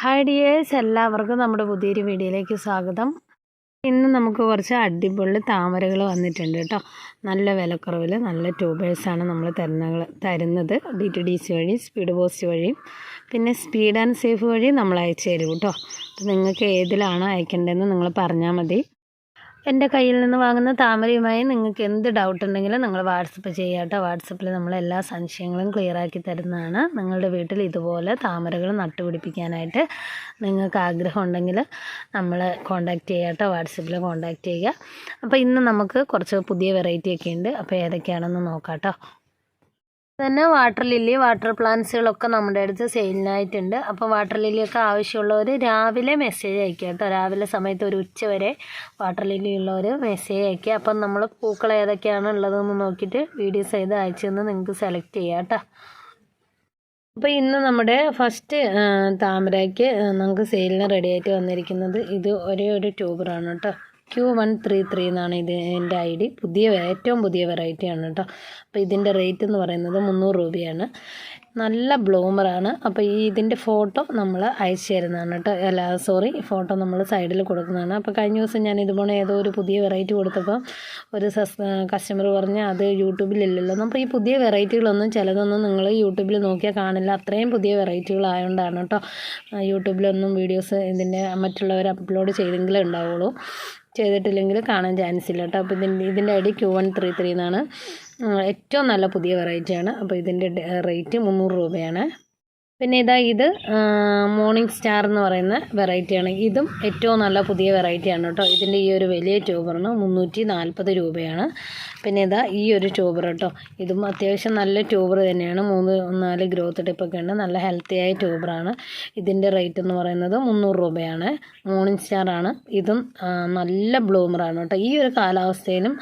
Hi dears എല്ലാവർക്കും നമ്മുടെ പുതിയൊരു വീഡിയോയിലേക്ക് സ്വാഗതം. ഇന്ന് നമുക്ക് കുറച്ച് അടിപൊളി താമരകൾ വന്നിട്ടുണ്ട് കേട്ടോ. നല്ല വിലക്കുറവിൽ നല്ല ട്യൂബേഴ്സാണ് നമ്മൾ തരുന്ന തരുന്നത് ഡി ടി ഡി സി വഴി സ്പീഡ് പോസ്റ്റ് വഴിയും പിന്നെ സ്പീഡ് ആൻഡ് സേഫ് വഴി നമ്മൾ അയച്ചു തരും കേട്ടോ. നിങ്ങൾക്ക് ഏതിലാണ് അയക്കേണ്ടതെന്ന് നിങ്ങൾ പറഞ്ഞാൽ മതി. എന്റെ കയ്യിൽ നിന്ന് വാങ്ങുന്ന താമരയുമായി നിങ്ങൾക്ക് എന്ത് ഡൗട്ട് ഉണ്ടെങ്കിലും നിങ്ങൾ വാട്സപ്പ് ചെയ്യുക കേട്ടോ വാട്സപ്പിൽ നമ്മൾ എല്ലാ സംശയങ്ങളും ക്ലിയർ ആക്കി തരുന്നതാണ്. നിങ്ങളുടെ വീട്ടിൽ ഇതുപോലെ താമരകൾ നട്ടുപിടിപ്പിക്കാനായിട്ട് നിങ്ങൾക്ക് ആഗ്രഹം ഉണ്ടെങ്കിൽ നമ്മൾ കോൺടാക്റ്റ് ചെയ്യുക കേട്ടോ വാട്സപ്പിൽ കോൺടാക്റ്റ് ചെയ്യുക. അപ്പോൾ ഇന്ന് നമുക്ക് കുറച്ച് പുതിയ വെറൈറ്റി ഒക്കെ ഉണ്ട്. അപ്പോൾ ഏതൊക്കെയാണെന്ന് നോക്കാം കേട്ടോ തന്നെ വാട്ടർ ലില്ലി വാട്ടർ പ്ലാന്റ്സുകളൊക്കെ നമ്മുടെ അടുത്ത് സെയിലിനായിട്ടുണ്ട് അപ്പോൾ വാട്ടർ ലില്ലിയൊക്കെ ആവശ്യമുള്ളവർ രാവിലെ മെസ്സേജ് അയക്കുക കേട്ടോ. രാവിലെ സമയത്ത് ഒരു ഉച്ച വരെ വാട്ടർ ലില്ലി ഉള്ളവർ മെസ്സേജ് അയക്കുക. അപ്പം നമ്മൾ പൂക്കൾ ഏതൊക്കെയാണ് ഉള്ളതെന്ന് നോക്കിയിട്ട് വീഡിയോസ് ചെയ്ത് അയച്ചു തന്ന് നിങ്ങൾക്ക് സെലക്ട് ചെയ്യാം കേട്ടോ. അപ്പോൾ ഇന്ന് നമ്മുടെ ഫസ്റ്റ് താമരയ്ക്ക് നമുക്ക് സെയിലിന് റെഡി ആയിട്ട് വന്നിരിക്കുന്നത് ഇത് ഒരേ ഒരു ട്യൂബറാണ് കേട്ടോ. ക്യൂ വൺ ത്രീ ത്രീ എന്നാണ് ഇത് എന്റെ ഐ ഡി പുതിയ ഏറ്റവും പുതിയ വെറൈറ്റിയാണ് കേട്ടോ. അപ്പോൾ ഇതിന്റെ റേറ്റ് എന്ന് പറയുന്നത് മുന്നൂറ് രൂപയാണ്. നല്ല ബ്ലൂമറാണ് അപ്പോൾ ഈ ഇതിന്റെ ഫോട്ടോ നമ്മൾ അയച്ചു തരുന്നതാണ് കേട്ടോ. അല്ല സോറി ഫോട്ടോ നമ്മൾ സൈഡിൽ കൊടുക്കുന്നതാണ്. അപ്പോൾ കഴിഞ്ഞ ദിവസം ഞാൻ ഇതുപോലെ ഏതോ ഒരു പുതിയ വെറൈറ്റി കൊടുത്തപ്പോൾ ഒരു കസ്റ്റമർ പറഞ്ഞ് അത് യൂട്യൂബിലില്ലല്ലോ അപ്പോൾ ഈ പുതിയ വെറൈറ്റികളൊന്നും ചിലതൊന്നും നിങ്ങൾ യൂട്യൂബിൽ നോക്കിയാൽ കാണില്ല. അത്രയും പുതിയ വെറൈറ്റികളായതുകൊണ്ടാണ് കേട്ടോ. യൂട്യൂബിലൊന്നും വീഡിയോസ് ഇതിന്റെ മറ്റുള്ളവർ അപ്ലോഡ് ചെയ്തെങ്കിലേ ഉണ്ടാവുള്ളൂ. ചെയ്തിട്ടില്ലെങ്കിൽ കാണാൻ ചാൻസ് ഇല്ല കേട്ടോ. അപ്പോൾ ഇതിന്റെ ഇതിന്റെ I D Q one three three എന്നാണ്. ഏറ്റവും നല്ല പുതിയ വെറൈറ്റിയാണ് അപ്പോൾ ഇതിന്റെ റേറ്റ് മുന്നൂറ് രൂപയാണ്. പിന്നെ ഇതാ ഇത് മോർണിംഗ് സ്റ്റാർ എന്ന് പറയുന്ന വെറൈറ്റിയാണ് ഇതും ഏറ്റവും നല്ല പുതിയ വെറൈറ്റിയാണ് കേട്ടോ. ഇതിന്റെ ഈ ഒരു വലിയ ട്യൂബറിന് മുന്നൂറ്റി നാൽപ്പത് രൂപയാണ്. പിന്നെ ഇതാ ഈ ഒരു ട്യൂബർ കേട്ടോ. ഇതും അത്യാവശ്യം നല്ല ട്യൂബർ തന്നെയാണ്. മൂന്ന് നാല് ഗ്രോത്ത് ടിപ്പൊക്കെ ഉണ്ട്. നല്ല ഹെൽത്തിയായ ട്യൂബറാണ് ഇതിന്റെ റേറ്റ് എന്ന് പറയുന്നത് മുന്നൂറ് രൂപയാണ്. മോർണിംഗ് സ്റ്റാർ ആണ്. ഇതും നല്ല ബ്ലൂമറാണ് കേട്ടോ. ഈ ഒരു കാലാവസ്ഥയിലും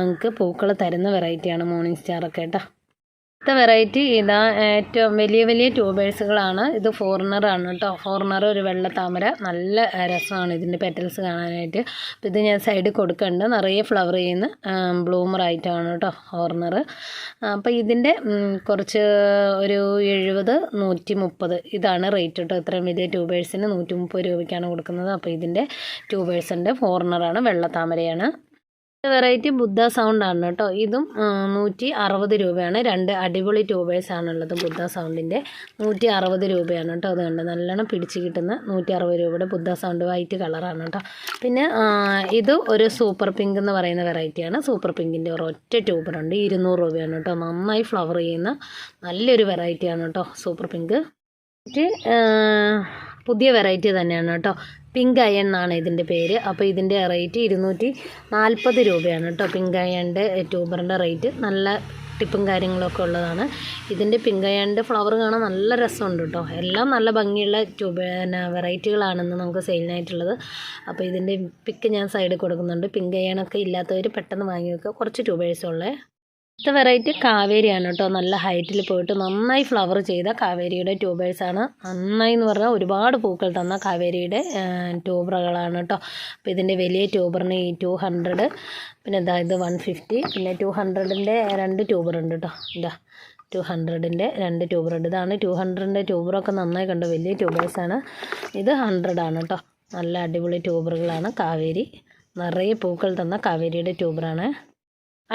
നമുക്ക് പൂക്കൾ തരുന്ന വെറൈറ്റിയാണ് മോർണിംഗ് സ്റ്റാറൊക്കെ കേട്ടോ. അടുത്ത വെറൈറ്റി ഇതാ ഏറ്റവും വലിയ വലിയ ട്യൂബേഴ്സുകളാണ് ഇത് ഫോറിനറാണ് കേട്ടോ. ഫോറിനർ ഒരു വെള്ള താമര നല്ല രസമാണ് ഇതിന്റെ പെറ്റൽസ് കാണാനായിട്ട്. അപ്പോൾ ഇത് ഞാൻ സൈഡിൽ കൊടുക്കുന്നുണ്ട് നിറയെ ഫ്ലവർ ചെയ്യുന്ന ബ്ലൂമർ ആയിട്ടാണ് കേട്ടോ ഫോറിനർ അപ്പോൾ ഇതിന്റെ കുറച്ച് ഒരു എഴുപത് നൂറ്റി മുപ്പത് ഇതാണ് റേറ്റ് കേട്ടോ. ഇത്രയും വലിയ ട്യൂബേഴ്സിന് നൂറ്റി മുപ്പത് രൂപയ്ക്കാണ് കൊടുക്കുന്നത്. അപ്പോൾ ഇതിന്റെ ട്യൂബേഴ്സിന്റെ ഫോറിനറാണ് വെള്ള താമരയാണ് വെറൈറ്റി ബുദ്ധ സൗണ്ട് ആണ് കേട്ടോ. ഇതും നൂറ്റി അറുപത് രൂപയാണ്. രണ്ട് അടിപൊളി ട്യൂബേഴ്സ് ആണുള്ളത് ബുദ്ധ സൗണ്ടിന്റെ നൂറ്റി അറുപത് രൂപയാണ് കേട്ടോ കണ്ട് നല്ലോണം പിടിച്ച് കിട്ടുന്ന നൂറ്റി അറുപത് രൂപയുടെ ബുദ്ധ സൗണ്ട് വൈറ്റ് കളറാണ് കേട്ടോ. പിന്നെ ഇത് ഒരു സൂപ്പർ പിങ്ക് എന്ന് പറയുന്ന വെറൈറ്റിയാണ് സൂപ്പർ പിങ്കിന്റെ ഒരൊറ്റ ട്യൂബറുണ്ട് ഇരുന്നൂറ് രൂപയാണ് കേട്ടോ. നന്നായി ഫ്ലവർ ചെയ്യുന്ന നല്ലൊരു വെറൈറ്റിയാണ് കേട്ടോ. സൂപ്പർ പിങ്ക് പുതിയ വെറൈറ്റി തന്നെയാണ് കേട്ടോ. പിങ്ക് അയൺ എന്നാണ് ഇതിന്റെ പേര്. അപ്പോൾ ഇതിന്റെ റേറ്റ് ഇരുന്നൂറ്റി നാൽപ്പത് രൂപയാണ് കേട്ടോ. പിങ്ക് അയണിന്റെ ട്യൂബറിന്റെ റേറ്റ് നല്ല ടിപ്പും കാര്യങ്ങളൊക്കെ ഉള്ളതാണ്. ഇതിന്റെ പിങ്ക് അയണിന്റെ ഫ്ലവർ കാണാൻ നല്ല രസമുണ്ട് കേട്ടോ. എല്ലാം നല്ല ഭംഗിയുള്ള ട്യൂബ് പിന്നെ വെറൈറ്റികളാണെന്ന് നമുക്ക് സെയിലിനായിട്ടുള്ളത്. അപ്പോൾ ഇതിന്റെ പിക്ക് ഞാൻ സൈഡിൽ കൊടുക്കുന്നുണ്ട്. പിങ്ക് അയണൊക്കെ ഇല്ലാത്തവർ പെട്ടെന്ന് വാങ്ങി വെക്കുക. കുറച്ച് ട്യൂബേഴ്സുള്ളേ അടുത്ത വെറൈറ്റി കാവേരിയാണ് കേട്ടോ. നല്ല ഹൈറ്റിൽ പോയിട്ട് നന്നായി ഫ്ലവർ ചെയ്ത കാവേരിയുടെ ട്യൂബേഴ്സാണ് നന്നായി എന്ന് പറഞ്ഞാൽ ഒരുപാട് പൂക്കൾ തന്ന കാവേരിയുടെ ട്യൂബറുകളാണ് കേട്ടോ. അപ്പോൾ ഇതിന്റെ വലിയ ട്യൂബറിന് ഈ ടു ഹൺഡ്രഡ് പിന്നെ ഇതാ ഇത് വൺ ഫിഫ്റ്റി പിന്നെ ടു ഹൺഡ്രഡിന്റെ രണ്ട് ട്യൂബറുണ്ട് കേട്ടോ. ഇതാ ടു ഹൺഡ്രഡിന്റെ രണ്ട് ട്യൂബറുണ്ട് ഇതാണ് ടു ഹൺഡ്രഡിന്റെ ട്യൂബറൊക്കെ നന്നായി കണ്ടോ വലിയ ട്യൂബേഴ്സാണ് ഇത് ഹൺഡ്രഡാണ് കേട്ടോ. നല്ല അടിപൊളി ട്യൂബറുകളാണ് കാവേരി. നിറയെ പൂക്കൾ തന്ന കാവേരിയുടെ ട്യൂബറാണ്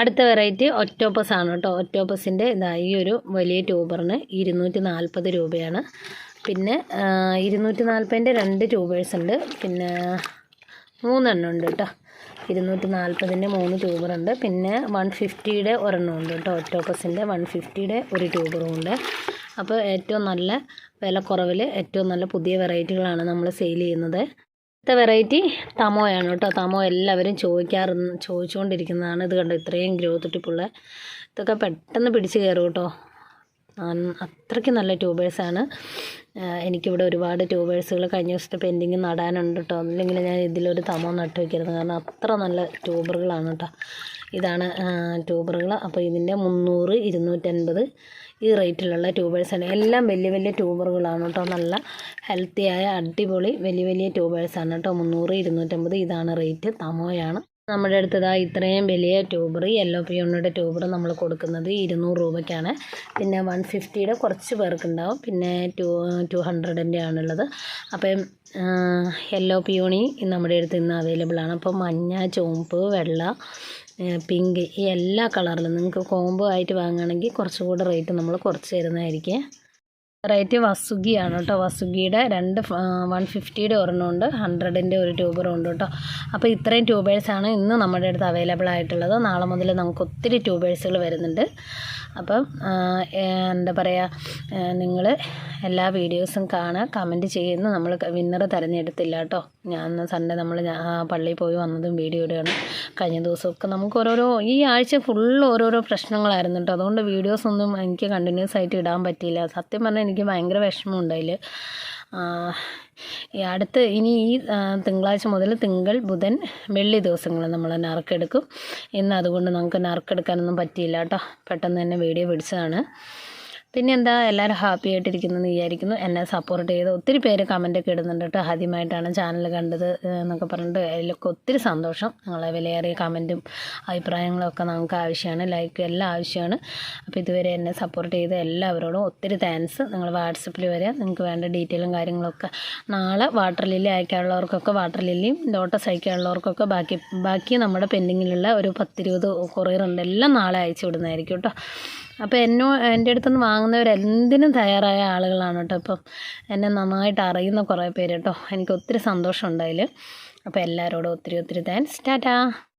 അടുത്ത വെറൈറ്റി ഒറ്റോപ്പസ് ആണ് കേട്ടോ. ഒറ്റോപ്പസിന്റെ ഇതാ ഈ ഒരു വലിയ ട്യൂബറിന് ഇരുന്നൂറ്റി നാൽപ്പത് രൂപയാണ്. പിന്നെ ഇരുന്നൂറ്റി നാൽപ്പതിന്റെ രണ്ട് ട്യൂബേഴ്സ് ഉണ്ട്. പിന്നെ മൂന്നെണ്ണം ഉണ്ട് കേട്ടോ. ഇരുന്നൂറ്റി നാൽപ്പതിന്റെ മൂന്ന് ട്യൂബറുണ്ട് പിന്നെ വൺ ഫിഫ്റ്റിയുടെ ഒരെണ്ണം ഉണ്ട് കേട്ടോ. ഒറ്റോപ്പസിന്റെ വൺ ഫിഫ്റ്റിയുടെ ഒരു ട്യൂബറും ഉണ്ട്. അപ്പോൾ ഏറ്റവും നല്ല വിലക്കുറവിൽ ഏറ്റവും നല്ല പുതിയ വെറൈറ്റികളാണ് നമ്മൾ സെയിൽ ചെയ്യുന്നത്. അടുത്ത വെറൈറ്റി തമോയാണ് കേട്ടോ. തമോ എല്ലാവരും ചോദിക്കാറ് ചോദിച്ചുകൊണ്ടിരിക്കുന്നതാണ് ഇത് കണ്ടോ? ഇത്രയും ഗ്രോത്ത് ടിപ്പുള്ള ഇതൊക്കെ പെട്ടെന്ന് പിടിച്ച് കയറും കേട്ടോ. അത്രയ്ക്ക് നല്ല ട്യൂബേഴ്സാണ് എനിക്കിവിടെ ഒരുപാട് ട്യൂബേഴ്സുകൾ കഴിഞ്ഞ ദിവസത്തെ പെൻഡിങ് നടാനുണ്ട് കേട്ടോ. അല്ലെങ്കിൽ ഞാൻ ഇതിലൊരു തമോ നട്ടു വയ്ക്കരുത് കാരണം അത്ര നല്ല ട്യൂബറുകളാണ് കേട്ടോ. ഇതാണ് ട്യൂബറുകൾ. അപ്പോൾ ഇതിന്റെ മുന്നൂറ് ഇരുന്നൂറ്റൻപത് ഈ റേറ്റിലുള്ള ട്യൂബേഴ്സാണ് എല്ലാം വലിയ വലിയ ട്യൂബറുകളാണ് കേട്ടോ. നല്ല ഹെൽത്തിയായ അടിപൊളി വലിയ വലിയ ട്യൂബേഴ്സാണ് കേട്ടോ. മുന്നൂറ് ഇരുന്നൂറ്റമ്പത് ഇതാണ് റേറ്റ്. തമോയാണ്. നമ്മുടെ അടുത്ത് ഇതാ ഇത്രയും വലിയ ട്യൂബർ യെല്ലോ പിയോണിയുടെ ട്യൂബർ നമ്മൾ കൊടുക്കുന്നത് ഇരുന്നൂറ് രൂപയ്ക്കാണ്. പിന്നെ വൺ ഫിഫ്റ്റിയുടെ കുറച്ച് പേർക്കുണ്ടാവും. പിന്നെ ടു ടു ഹൺഡ്രഡിന്റെ ആണുള്ളത്. അപ്പം യെല്ലോ പിയോണി നമ്മുടെ അടുത്ത് ഇന്ന് അവൈലബിൾ ആണ്. അപ്പോൾ മഞ്ഞ ചുവപ്പ് വെള്ള പിങ്ക് ഈ എല്ലാ കളറിലും നിങ്ങൾക്ക് കോംബോ ആയിട്ട് വാങ്ങുകയാണെങ്കിൽ കുറച്ചുകൂടെ റേറ്റ് നമ്മൾ കുറച്ച് തരുന്നതായിരിക്കും. റേറ്റ് വസുഗിയാണ് കേട്ടോ. വസുഗിയുടെ രണ്ട് വൺ ഫിഫ്റ്റിയുടെ ഒരെണ്ണമുണ്ട്. ഹൺഡ്രഡിന്റെ ഒരു ട്യൂബറും ഉണ്ട് കേട്ടോ. അപ്പോൾ ഇത്രയും ട്യൂബേഴ്സാണ് ഇന്ന് നമ്മുടെ അടുത്ത് അവൈലബിൾ ആയിട്ടുള്ളത്. നാളെ മുതൽ നമുക്ക് ഒത്തിരി ട്യൂബേഴ്സുകൾ വരുന്നുണ്ട്. അപ്പം എന്താ പറയുക നിങ്ങൾ എല്ലാ വീഡിയോസും കാണുക. കമന്റ് ചെയ്യുന്നു. നമ്മൾ വിന്നർ തിരഞ്ഞെടുത്തില്ല കേട്ടോ. ഞാൻ സൺഡേ നമ്മൾ പള്ളിയിൽ പോയി വന്നതും വീഡിയോ ഇടുകയാണ്. കഴിഞ്ഞ ദിവസമൊക്കെ നമുക്ക് ഓരോരോ ഈ ആഴ്ച ഫുള്ള് ഓരോരോ പ്രശ്നങ്ങളായിരുന്നു കേട്ടോ. അതുകൊണ്ട് വീഡിയോസ് ഒന്നും എനിക്ക് കണ്ടിന്യൂസ് ആയിട്ട് ഇടാൻ പറ്റിയില്ല. സത്യം പറഞ്ഞാൽ എനിക്ക് ഭയങ്കര വിഷമമുണ്ട് അതിൽ അടുത്ത് ഇനി ഈ തിങ്കളാഴ്ച മുതൽ തിങ്കൾ ബുധൻ വെള്ളി ദിവസങ്ങൾ നമ്മൾ നറുക്കെടുക്കും. ഇന്ന് അതുകൊണ്ട് നമുക്ക് നറുക്കെടുക്കാനൊന്നും പറ്റിയില്ല കേട്ടോ. പെട്ടെന്ന് തന്നെ വീഡിയോ പിടിച്ചതാണ്. പിന്നെ എന്താ എല്ലാവരും ഹാപ്പി ആയിട്ടിരിക്കുന്നു എന്ന് വിചാരിക്കുന്നു. എന്നെ സപ്പോർട്ട് ചെയ്ത് ഒത്തിരി പേര് കമന്റൊക്കെ ഇടുന്നുണ്ട് കേട്ടോ. ആദ്യമായിട്ടാണ് ചാനൽ കണ്ടത് എന്നൊക്കെ പറഞ്ഞിട്ട്. അതിലൊക്കെ ഒത്തിരി സന്തോഷം. നിങ്ങളെ വിലയേറിയ കമന്റും അഭിപ്രായങ്ങളും ഒക്കെ നമുക്ക് ആവശ്യമാണ്. ലൈക്ക് എല്ലാം ആവശ്യമാണ്. അപ്പോൾ ഇതുവരെ എന്നെ സപ്പോർട്ട് ചെയ്ത എല്ലാവരോടും ഒത്തിരി താങ്ക്സ് നിങ്ങൾ വാട്സപ്പിൽ വരെ. നിങ്ങൾക്ക് വേണ്ട ഡീറ്റെയിലും കാര്യങ്ങളൊക്കെ നാളെ വാട്ടർ ലില്ലി അയക്കാനുള്ളവർക്കൊക്കെ വാട്ടർ ലില്ലിയും ലോട്ടസ് അയക്കാനുള്ളവർക്കൊക്കെ ബാക്കി ബാക്കി നമ്മുടെ പെൻഡിങ്ങിലുള്ള ഒരു പത്തിരുപത് കുറയറുണ്ട് എല്ലാം നാളെ അയച്ചു വിടുന്നതായിരിക്കും കേട്ടോ. അപ്പോൾ എന്നോ എന്റെ അടുത്തുനിന്ന് വാങ്ങുന്നവർ എന്തിനും തയ്യാറായ ആളുകളാണ് കേട്ടോ ഇപ്പം. എന്നെ നന്നായിട്ട് അറിയുന്ന കുറേ പേര് കേട്ടോ. എനിക്ക് ഒത്തിരി സന്തോഷമുണ്ട് അതിൽ അപ്പോൾ എല്ലാവരോടും ഒത്തിരി ഒത്തിരി താങ്ക്സ് ടാറ്റാ.